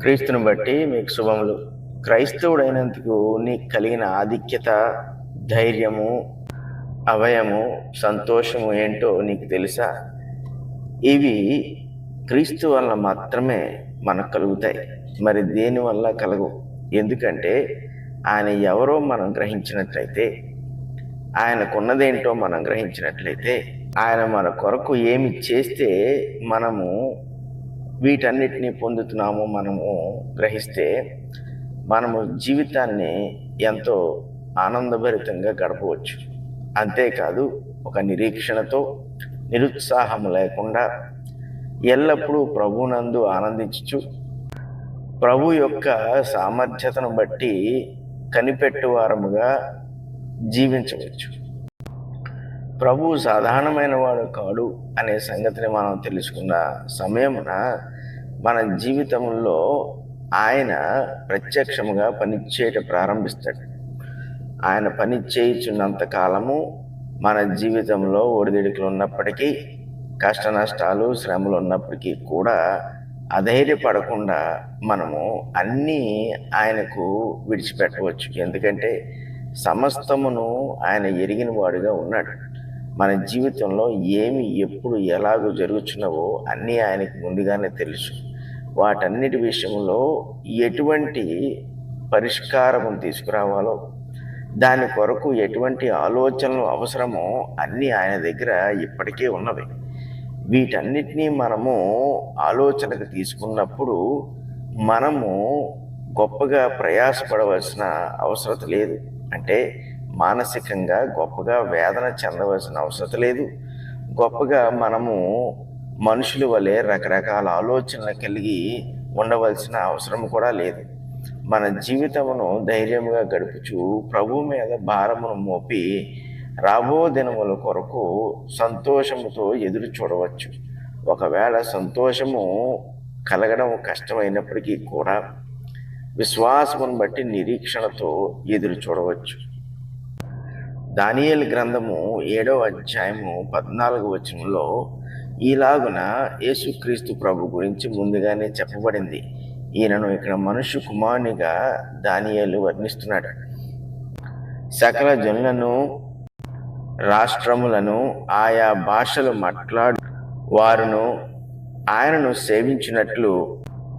క్రీస్తుని బట్టి మీకు శుభములు. క్రైస్తవుడైనందుకు నీకు కలిగిన ఆధిక్యత ధైర్యము అభయము సంతోషము ఏంటో నీకు తెలుసా? ఇవి క్రీస్తు వల్ల మాత్రమే మనకు కలుగుతాయి. మరి దేని వల్ల కలగవు? ఎందుకంటే ఆయన ఎవరో మనం గ్రహించినట్లయితే ఆయనకున్నదేంటో మనం గ్రహించినట్లయితే ఆయన మన కొరకు ఏమి చేస్తే మనము వీటన్నిటిని పొందుతున్నాము మనము గ్రహిస్తే మనము జీవితాన్ని ఎంతో ఆనందభరితంగా గడపవచ్చు. అంతేకాదు ఒక నిరీక్షణతో నిరుత్సాహం లేకుండా ఎల్లప్పుడూ ప్రభునందు ఆనందించు ప్రభు యొక్క సామర్థ్యతను బట్టి కనిపెట్టువారముగా జీవించవచ్చు. ప్రభు సాధారణమైన వాడు కాడు అనే సంగతిని మనం తెలుసుకున్న సమయమున మన జీవితంలో ఆయన ప్రత్యక్షముగా పనిచేయట ప్రారంభిస్తాడు. ఆయన పని చేయుచున్నంత కాలము మన జీవితంలో ఒడిదిడుకులు ఉన్నప్పటికీ కష్ట నష్టాలు శ్రమలు ఉన్నప్పటికీ కూడా అధైర్యపడకుండా మనము అన్నీ ఆయనకు విడిచిపెట్టవచ్చు. ఎందుకంటే సమస్తమును ఆయన ఎరిగిన వాడుగా ఉన్నాడు. మన జీవితంలో ఏమి ఎప్పుడు ఎలాగో జరుగుచున్నవో అన్నీ ఆయనకు ముందుగానే తెలుసు. వాటన్నిటి విషయంలో ఎటువంటి పరిష్కారము తీసుకురావాలో దాని కొరకు ఎటువంటి ఆలోచనలు అవసరమో అన్నీ ఆయన దగ్గర ఇప్పటికే ఉన్నవి. వీటన్నిటినీ మనము ఆలోచనకు తీసుకున్నప్పుడు మనము గొప్పగా ప్రయాసపడవలసిన అవసరత లేదు. అంటే మానసికంగా గొప్పగా వేదన చెందవలసిన అవసరం లేదు. గొప్పగా మనము మనుషుల వలె రకరకాల ఆలోచనలు కలిగి ఉండవలసిన అవసరం కూడా లేదు. మన జీవితమును ధైర్యముగా గడుపుచు ప్రభు మీద భారమును మోపి రాబో దినముల కొరకు సంతోషముతో ఎదురు చూడవచ్చు. ఒకవేళ సంతోషము కలగడం కష్టమైనప్పటికీ కూడా విశ్వాసమును బట్టి నిరీక్షణతో ఎదురు చూడవచ్చు. దానియల్ గ్రంథము ఏడవ అధ్యాయము పద్నాలుగు వచనంలో ఈలాగున యేసుక్రీస్తు ప్రభు గురించి ముందుగానే చెప్పబడింది. ఈయనను ఇక్కడ మనుషు కుమారునిగా దానియలు వర్ణిస్తున్నాడు. సకల జనులను రాష్ట్రములను ఆయా భాషలు మాట్లాడు వారును ఆయనను సేవించినట్లు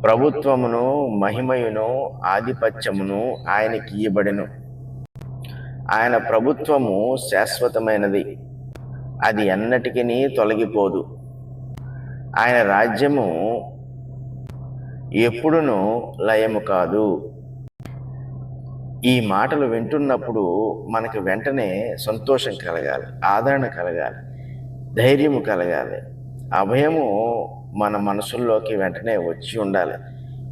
ప్రభుత్వమును మహిమయును ఆధిపత్యమును ఆయనకి ఇవ్వబడెను ఆయన ప్రభుత్వము శాశ్వతమైనది. అది ఎన్నటికీ తొలగిపోదు. ఆయన రాజ్యము ఎప్పుడునూ లయము కాదు. ఈ మాటలు వింటున్నప్పుడు మనకు వెంటనే సంతోషం కలగాలి ఆదరణ కలగాలి ధైర్యము కలగాలి. అభయము మన మనసుల్లోకి వెంటనే వచ్చి ఉండాలి.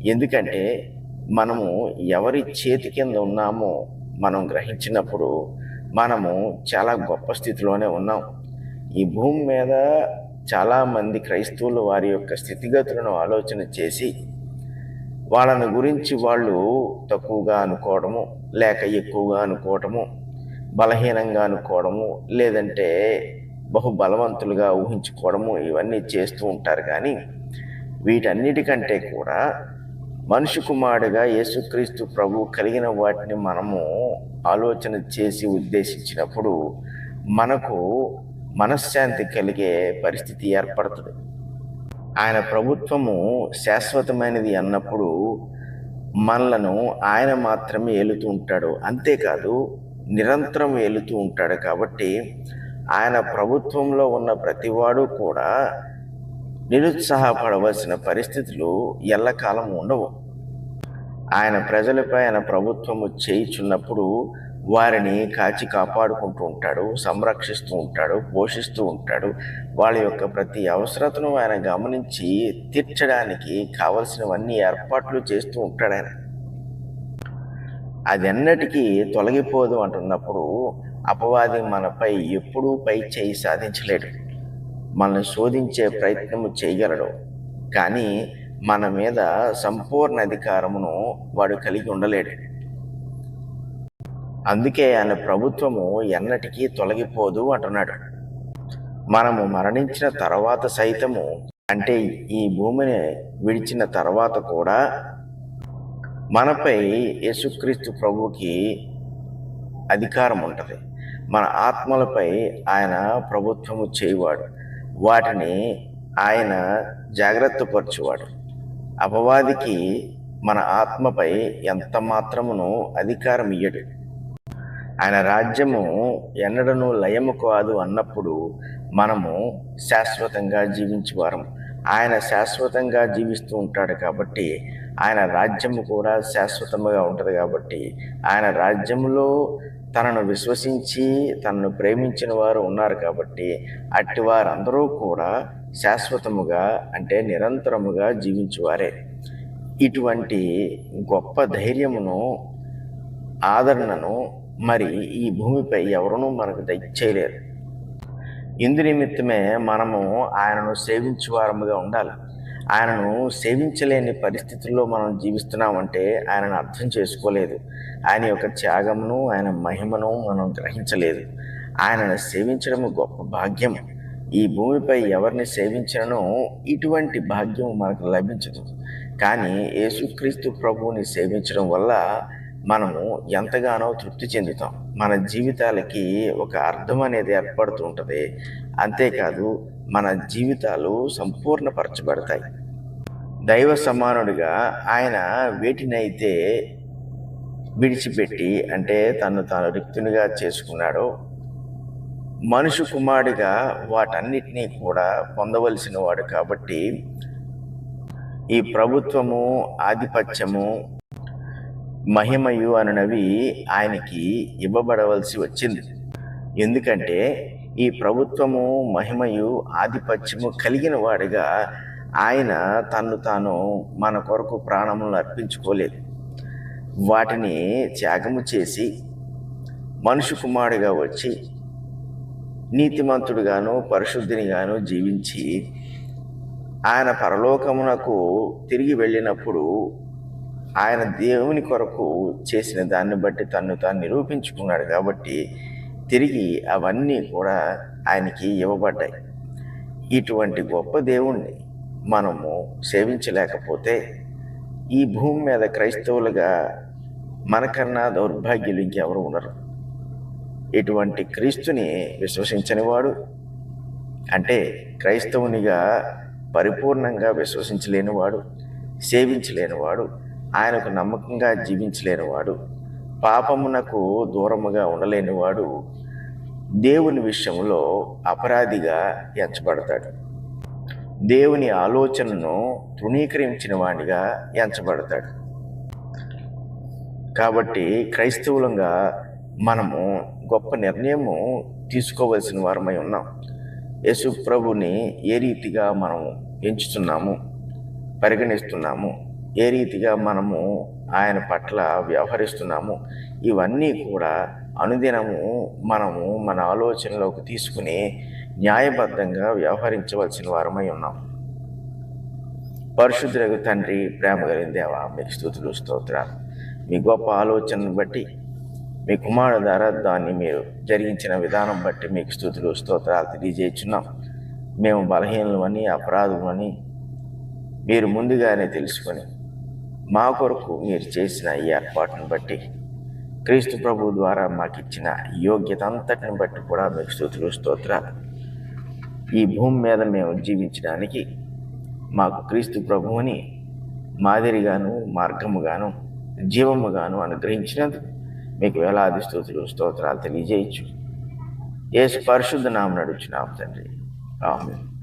ఎందుకంటే మనము ఎవరి చేతి కింద ఉన్నామో మనం గ్రహించినప్పుడు మనము చాలా గొప్ప స్థితిలోనే ఉన్నాం. ఈ భూమి మీద చాలామంది క్రైస్తవులు వారి యొక్క స్థితిగతులను ఆలోచన చేసి వాళ్ళని గురించి వాళ్ళు తక్కువగా అనుకోవడము లేక ఎక్కువగా అనుకోవటము బలహీనంగా అనుకోవడము లేదంటే బహు బలవంతులుగా ఊహించుకోవడము ఇవన్నీ చేస్తూ ఉంటారు. కానీ వీటన్నిటికంటే కూడా మనుషు కుమారుడిగా యేసుక్రీస్తు ప్రభు కలిగిన వాటిని మనము ఆలోచన చేసి ఉద్దేశించినప్పుడు మనకు మనశ్శాంతి కలిగే పరిస్థితి ఏర్పడుతుంది. ఆయన ప్రభుత్వము శాశ్వతమైనది అన్నప్పుడు మనలను ఆయన మాత్రమే ఏలుతూ ఉంటాడు. అంతేకాదు నిరంతరం ఏలుతూ ఉంటాడు కాబట్టి ఆయన ప్రభుత్వంలో ఉన్న ప్రతివాడు కూడా నిరుత్సాహపడవలసిన పరిస్థితులు ఎల్లకాలం ఉండవు. ఆయన ప్రజలపై ఆయన ప్రభుత్వము చేయుచున్నప్పుడు వారిని కాచి కాపాడుకుంటూ ఉంటాడు సంరక్షిస్తూ ఉంటాడు పోషిస్తూ ఉంటాడు. వాళ్ళ యొక్క ప్రతి అవసరతను ఆయన గమనించి తీర్చడానికి కావలసినవన్నీ ఏర్పాట్లు చేస్తూ ఉంటాడు ఆయన. అది ఎన్నటికీ తొలగిపోదు అంటున్నప్పుడు అపవాది మనపై ఎప్పుడూ పై చేయి సాధించలేడు. మనల్ని శోధించే ప్రయత్నము చేయగలడు. కానీ మన మీద సంపూర్ణ అధికారమును వాడు కలిగి ఉండలేడు. అందుకే ఆయన ప్రభుత్వము ఎన్నటికీ తొలగిపోదు అంటున్నాడు. మనము మరణించిన తర్వాత సైతము అంటే ఈ భూమిని విడిచిన తర్వాత కూడా మనపై యేసుక్రీస్తు ప్రభుకి అధికారం ఉంటుంది మన ఆత్మలపై ఆయన ప్రభుత్వము చేయవాడు. వాటిని ఆయన జాగ్రత్తపరచువాడు. అపవాదికి మన ఆత్మపై ఎంత మాత్రమును అధికారం ఇయ్యడు. ఆయన రాజ్యము ఎన్నడను లయము కాదు అన్నప్పుడు మనము శాశ్వతంగా జీవించేవారం. ఆయన శాశ్వతంగా జీవిస్తూ ఉంటాడు కాబట్టి ఆయన రాజ్యము కూడా శాశ్వతముగా ఉంటుంది కాబట్టి ఆయన రాజ్యములో తనను విశ్వసించి తనను ప్రేమించిన వారు ఉన్నారు కాబట్టి అట్టి వారందరూ కూడా శాశ్వతముగా అంటే నిరంతరముగా జీవించువారే. ఇటువంటి గొప్ప ధైర్యమును ఆదరణను మరి ఈ భూమిపై ఎవరునూ మనకు దయచేయలేరు ఇందు నిమిత్తమే మనము ఆయనను సేవించువారముగా ఉండాలి. ఆయనను సేవించలేని పరిస్థితుల్లో మనం జీవిస్తున్నామంటే ఆయనను అర్థం చేసుకోలేదు. ఆయన యొక్క త్యాగమును ఆయన మహిమను మనం గ్రహించలేదు. ఆయనను సేవించడము గొప్ప భాగ్యం. ఈ భూమిపై ఎవరిని సేవించినో ఇటువంటి భాగ్యం మనకు లభించదు. కానీ యేసుక్రీస్తు ప్రభువుని సేవించడం వల్ల మనము ఎంతగానో తృప్తి చెందుతాం. మన జీవితాలకి ఒక అర్థం అనేది ఏర్పడుతూ ఉంటుంది. అంతేకాదు మన జీవితాలు సంపూర్ణపరచబడతాయి. దైవ సమానుడిగా ఆయన వేటినైతే విడిచిపెట్టి అంటే తను తాను రిక్తునిగా చేసుకున్నాడో మనుషు కుమారుడిగా వాటన్నిటినీ కూడా పొందవలసిన వాడు కాబట్టి ఈ ప్రభుత్వము ఆధిపత్యము మహిమయు అనవి ఆయనకి ఇవ్వబడవలసి వచ్చింది. ఎందుకంటే ఈ ప్రభుత్వము మహిమయు ఆధిపత్యము కలిగిన వాడిగా ఆయన తన్ను తాను మన కొరకు ప్రాణములను అర్పించుకోలేదు. వాటిని త్యాగము చేసి మనుషు కుమారుడిగా వచ్చి నీతిమంతుడుగాను పరిశుద్ధినిగాను జీవించి ఆయన పరలోకమునకు తిరిగి వెళ్ళినప్పుడు ఆయన దేవుని కొరకు చేసిన దాన్ని బట్టి తను తాను నిరూపించుకున్నాడు కాబట్టి తిరిగి అవన్నీ కూడా ఆయనకి ఇవ్వబడ్డాయి. ఇటువంటి గొప్ప దేవుణ్ణి మనము సేవించలేకపోతే ఈ భూమి మీద క్రైస్తవులుగా మనకన్నా దౌర్భాగ్యులు ఇంకెవరు ఉండరు. ఇటువంటి క్రీస్తుని విశ్వసించని వాడు అంటే క్రైస్తవునిగా పరిపూర్ణంగా విశ్వసించలేనివాడు సేవించలేనివాడు ఆయనకు నమ్మకంగా జీవించలేనివాడు పాపమునకు దూరముగా ఉండలేనివాడు దేవుని విషయంలో అపరాధిగా ఎంచబడతాడు. దేవుని ఆలోచనను తృణీకరించిన వాడిగా ఎంచబడతాడు. కాబట్టి క్రైస్తవులంగా మనము గొప్ప నిర్ణయము తీసుకోవలసిన వారమై ఉన్నాం. యేసు ప్రభుని ఏ రీతిగా మనము ఎంచుతున్నాము పరిగణిస్తున్నాము ఏ రీతిగా మనము ఆయన పట్ల వ్యవహరిస్తున్నాము ఇవన్నీ కూడా అనుదినము మనము మన ఆలోచనలోకి తీసుకుని న్యాయబద్ధంగా వ్యవహరించవలసిన వారమై ఉన్నాం. పరిశుద్ధులకు తండ్రి ప్రేమ కలిగిన దేవా మీకు స్థుతులు స్తోత్రాలు. మీ గొప్ప ఆలోచనను బట్టి మీ కుమారుడు ద్వారా దాన్ని మీరు జరిగించిన విధానం బట్టి మీకు స్థుతులు స్తోత్రాలు తెలియజేస్తున్నాం మేము బలహీనమని అని మీరు ముందుగానే తెలుసుకొని మా కొరకు మీరు చేసిన ఈ ఏర్పాటును బట్టి క్రీస్తు ప్రభు ద్వారా మాకు ఇచ్చిన యోగ్యత అంతటిని బట్టి కూడా మీకు స్థుతులు స్తోత్రాలు. ఈ భూమి మీద మేము జీవించడానికి మాకు క్రీస్తు ప్రభువుని మాదిరిగాను మార్గముగాను జీవముగాను అనుగ్రహించినందుకు మీకు వేలాది స్థుతులు స్తోత్రాలు తెలియజేయచ్చు. ఏ పరిశుద్ధ నామం నడుచున్నాం తండ్రి. ఆమె